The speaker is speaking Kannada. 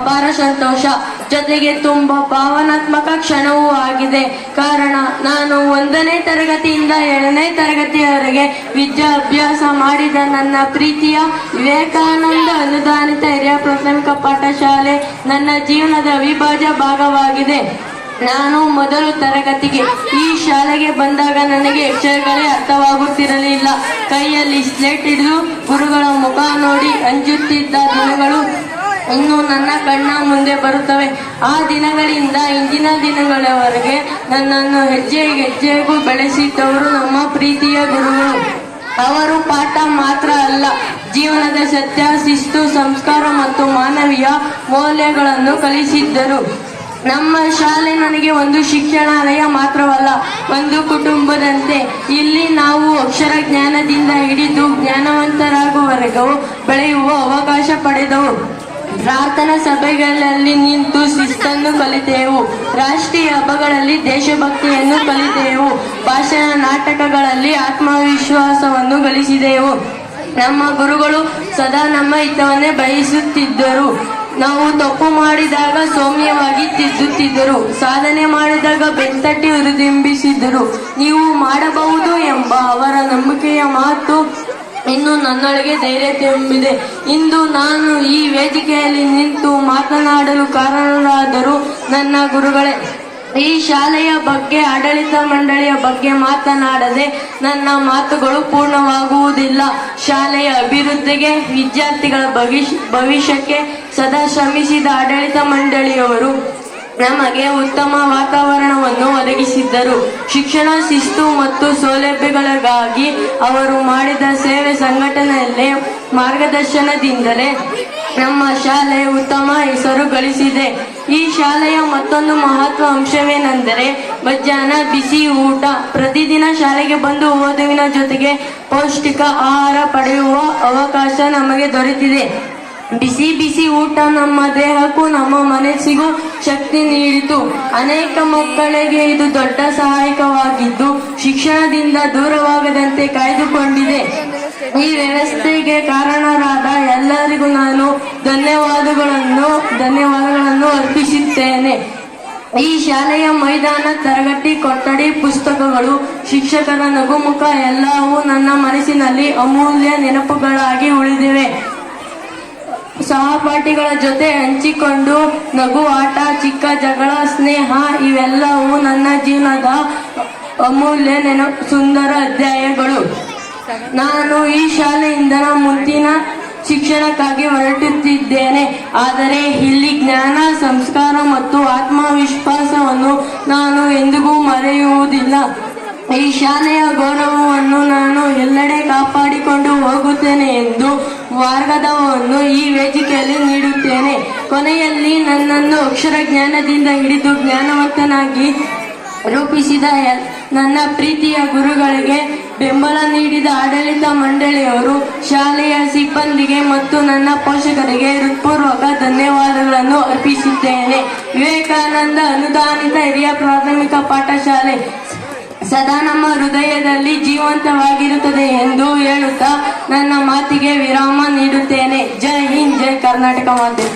ಅಪಾರ ಸಂತೋಷ. ಜೊತೆಗೆ ತುಂಬಾ ಭಾವನಾತ್ಮಕ ಕ್ಷಣವೂ ಆಗಿದೆ. ಕಾರಣ, ನಾನು ಒಂದನೇ ತರಗತಿಯಿಂದ ಏಳನೇ ತರಗತಿಯವರೆಗೆ ವಿದ್ಯಾಭ್ಯಾಸ ಮಾಡಿದ ನನ್ನ ಪ್ರೀತಿಯ ವಿವೇಕಾನಂದ ಅನುದಾನಿತ ಹಿರಿಯ ಪ್ರಾಥಮಿಕ ಪಾಠಶಾಲೆ ನನ್ನ ಜೀವನದ ಅವಿಭಾಜ್ಯ ಭಾಗವಾಗಿದೆ. ನಾನು ಮೊದಲು ತರಗತಿಗೆ, ಈ ಶಾಲೆಗೆ ಬಂದಾಗ ನನಗೆ ಅಕ್ಷರಗಳೇ ಅರ್ಥವಾಗುತ್ತಿರಲಿಲ್ಲ. ಕೈಯಲ್ಲಿ ಸ್ಲೇಟ್ ಹಿಡಿದು ಗುರುಗಳ ಮುಖ ನೋಡಿ ಅಂಜುತ್ತಿದ್ದ ಇನ್ನು ನನ್ನ ಕಣ್ಣ ಮುಂದೆ ಬರುತ್ತವೆ. ಆ ದಿನಗಳಿಂದ ಇಂದಿನ ದಿನಗಳವರೆಗೆ ನನ್ನನ್ನು ಹೆಜ್ಜೆ ಹೆಜ್ಜೆಗೂ ಬೆಳೆಸಿದ್ದವರು ನಮ್ಮ ಪ್ರೀತಿಯ ಗುರುಗಳು. ಅವರು ಪಾಠ ಮಾತ್ರ ಅಲ್ಲ, ಜೀವನದ ಸತ್ಯ, ಶಿಸ್ತು, ಸಂಸ್ಕಾರ ಮತ್ತು ಮಾನವೀಯ ಮೌಲ್ಯಗಳನ್ನು ಕಲಿಸಿದ್ದರು. ನಮ್ಮ ಶಾಲೆ ನನಗೆ ಒಂದು ಶಿಕ್ಷಣಾಲಯ ಮಾತ್ರವಲ್ಲ, ಒಂದು ಕುಟುಂಬದಂತೆ. ಇಲ್ಲಿ ನಾವು ಅಕ್ಷರ ಜ್ಞಾನದಿಂದ ಹಿಡಿದು ಜ್ಞಾನವಂತರಾಗುವವರೆಗೂ ಬೆಳೆಯುವ ಅವಕಾಶ ಪಡೆದವು. ಪ್ರಾರ್ಥನಾ ಸಭೆಗಳಲ್ಲಿ ನಿಂತು ಶಿಸ್ತನ್ನು ಕಲಿತೆವು. ರಾಷ್ಟ್ರೀಯ ಹಬ್ಬಗಳಲ್ಲಿ ದೇಶಭಕ್ತಿಯನ್ನು ಕಲಿತೆವು. ಭಾಷಣ ನಾಟಕಗಳಲ್ಲಿ ಆತ್ಮವಿಶ್ವಾಸವನ್ನು ಗಳಿಸಿದೆವು. ನಮ್ಮ ಗುರುಗಳು ಸದಾ ನಮ್ಮ ಹಿತವನ್ನೇ ಬಯಸುತ್ತಿದ್ದರು. ನಾವು ತಪ್ಪು ಮಾಡಿದಾಗ ಸೌಮ್ಯವಾಗಿ ತಿದ್ದುತ್ತಿದ್ದರು. ಸಾಧನೆ ಮಾಡಿದಾಗ ಬೆತ್ತಟ್ಟಿ ಹುರಿದಿಂಬಿಸಿದ್ದರು ನೀವು ಮಾಡಬಹುದು ಎಂಬ ಅವರ ನಂಬಿಕೆಯ ಮಾತು ಇನ್ನು ನನ್ನೊಳಗೆ ಧೈರ್ಯ ತುಂಬಿದೆ. ಇಂದು ನಾನು ಈ ವೇದಿಕೆಯಲ್ಲಿ ನಿಂತು ಮಾತನಾಡಲು ಕಾರಣರಾದರು ನನ್ನ ಗುರುಗಳೇ, ಈ ಶಾಲೆಯ ಬಗ್ಗೆ, ಆಡಳಿತ ಮಂಡಳಿಯ ಬಗ್ಗೆ ಮಾತನಾಡದೆ ನನ್ನ ಮಾತುಗಳು ಪೂರ್ಣವಾಗುವುದಿಲ್ಲ. ಶಾಲೆಯ ಅಭಿವೃದ್ಧಿಗೆ, ವಿದ್ಯಾರ್ಥಿಗಳ ಭವಿಷ್ಯ, ಭವಿಷ್ಯಕ್ಕೆ ಸದಾ ಶ್ರಮಿಸಿದ ಆಡಳಿತ ಮಂಡಳಿಯವರು ನಮಗೆ ಉತ್ತಮ ವಾತಾವರಣವನ್ನು ಒದಗಿಸಿದ್ದರು. ಶಿಕ್ಷಣ, ಶಿಸ್ತು ಮತ್ತು ಸೌಲಭ್ಯಗಳಿಗಾಗಿ ಅವರು ಮಾಡಿದ ಸೇವೆ ಸಂಘಟನೆಯಲ್ಲಿ ಮಾರ್ಗದರ್ಶನದಿಂದಲೇ ನಮ್ಮ ಶಾಲೆ ಉತ್ತಮ ಹೆಸರು ಗಳಿಸಿದೆ. ಈ ಶಾಲೆಯ ಮತ್ತೊಂದು ಮಹತ್ವ ಅಂಶವೇನೆಂದರೆ, ಮಧ್ಯಾಹ್ನ ಬಿಸಿ ಊಟ. ಪ್ರತಿದಿನ ಶಾಲೆಗೆ ಬಂದು ಓದುವಿನ ಜೊತೆಗೆ ಪೌಷ್ಟಿಕ ಆಹಾರ ಪಡೆಯುವ ಅವಕಾಶ ನಮಗೆ ದೊರೆತಿದೆ. ಬಿಸಿ ಬಿಸಿ ಊಟ ನಮ್ಮ ದೇಹಕ್ಕೂ, ನಮ್ಮ ಮನಸ್ಸಿಗೂ ಶಕ್ತಿ ನೀಡಿತು. ಅನೇಕ ಮಕ್ಕಳಿಗೆ ಇದು ದೊಡ್ಡ ಸಹಾಯಕವಾಗಿದ್ದು, ಶಿಕ್ಷಣದಿಂದ ದೂರವಾಗದಂತೆ ಕಾಯ್ದುಕೊಂಡಿದೆ. ಈ ವ್ಯವಸ್ಥೆಗೆ ಕಾರಣರಾದ ಎಲ್ಲರಿಗೂ ನಾನು ಧನ್ಯವಾದಗಳನ್ನು ಧನ್ಯವಾದಗಳನ್ನು ಅರ್ಪಿಸುತ್ತೇನೆ. ಈ ಶಾಲೆಯ ಮೈದಾನ, ತರಗತಿ, ಕೊಠಡಿ ಪುಸ್ತಕಗಳು, ಶಿಕ್ಷಕರ ನಗುಮುಖ ಎಲ್ಲವೂ ನನ್ನ ಮನಸ್ಸಿನಲ್ಲಿ ಅಮೂಲ್ಯ ನೆನಪುಗಳಾಗಿ ಉಳಿದಿವೆ. ಸಹಪಾಠಿಗಳ ಜೊತೆ ಹಂಚಿಕೊಂಡು ನಗು ಆಟ, ಚಿಕ್ಕ ಜಗಳ, ಸ್ನೇಹ, ಇವೆಲ್ಲವೂ ನನ್ನ ಜೀವನದ ಅಮೂಲ್ಯ ನೆನ ಸುಂದರ ಅಧ್ಯಾಯಗಳು. ನಾನು ಈ ಶಾಲೆಯಿಂದ ಮುಂದಿನ ಶಿಕ್ಷಣಕ್ಕಾಗಿ ಹೊರಟುತ್ತಿದ್ದೇನೆ ಆದರೆ ಇಲ್ಲಿ ಜ್ಞಾನ, ಸಂಸ್ಕಾರ ಮತ್ತು ಆತ್ಮವಿಶ್ವಾಸವನ್ನು ನಾನು ಎಂದಿಗೂ ಮರೆಯುವುದಿಲ್ಲ. ಈ ಶಾಲೆಯ ಗೌರವವನ್ನು ನಾನು ಎಲ್ಲೆಡೆ ಕಾಪಾಡಿಕೊಂಡು ಹೋಗುತ್ತೇನೆ ಎಂದು ಮಾರ್ಗದವನ್ನು ಈ ವೇದಿಕೆಯಲ್ಲಿ ನೀಡುತ್ತೇನೆ. ಕೊನೆಯಲ್ಲಿ ನನ್ನನ್ನು ಅಕ್ಷರ ಜ್ಞಾನದಿಂದ ಹಿಡಿದು ಜ್ಞಾನವಂತನಾಗಿ ರೂಪಿಸಿದ ನನ್ನ ಪ್ರೀತಿಯ ಗುರುಗಳಿಗೆ ಬೆಂಬಲ ನೀಡಿದ ಆಡಳಿತ ಮಂಡಳಿಯವರು, ಶಾಲೆಯ ಸಿಬ್ಬಂದಿಗೆ ಮತ್ತು ನನ್ನ ಪೋಷಕರಿಗೆ ಹೃತ್ಪೂರ್ವಕ ಧನ್ಯವಾದಗಳನ್ನು ಅರ್ಪಿಸುತ್ತೇನೆ ವಿವೇಕಾನಂದ ಅನುದಾನಿತ ಹಿರಿಯ ಪ್ರಾಥಮಿಕ ಪಾಠಶಾಲೆ ಸದಾ ನಮ್ಮ ಹೃದಯದಲ್ಲಿ ಜೀವಂತವಾಗಿರುತ್ತದೆ ಎಂದು ಹೇಳುತ್ತಾ ನನ್ನ ಮಾತಿಗೆ ವಿರಾಮ ನೀಡುತ್ತೇನೆ. ಜೈ ಹಿಂದ್, ಜೈ ಕರ್ನಾಟಕ ಮಾತೆ.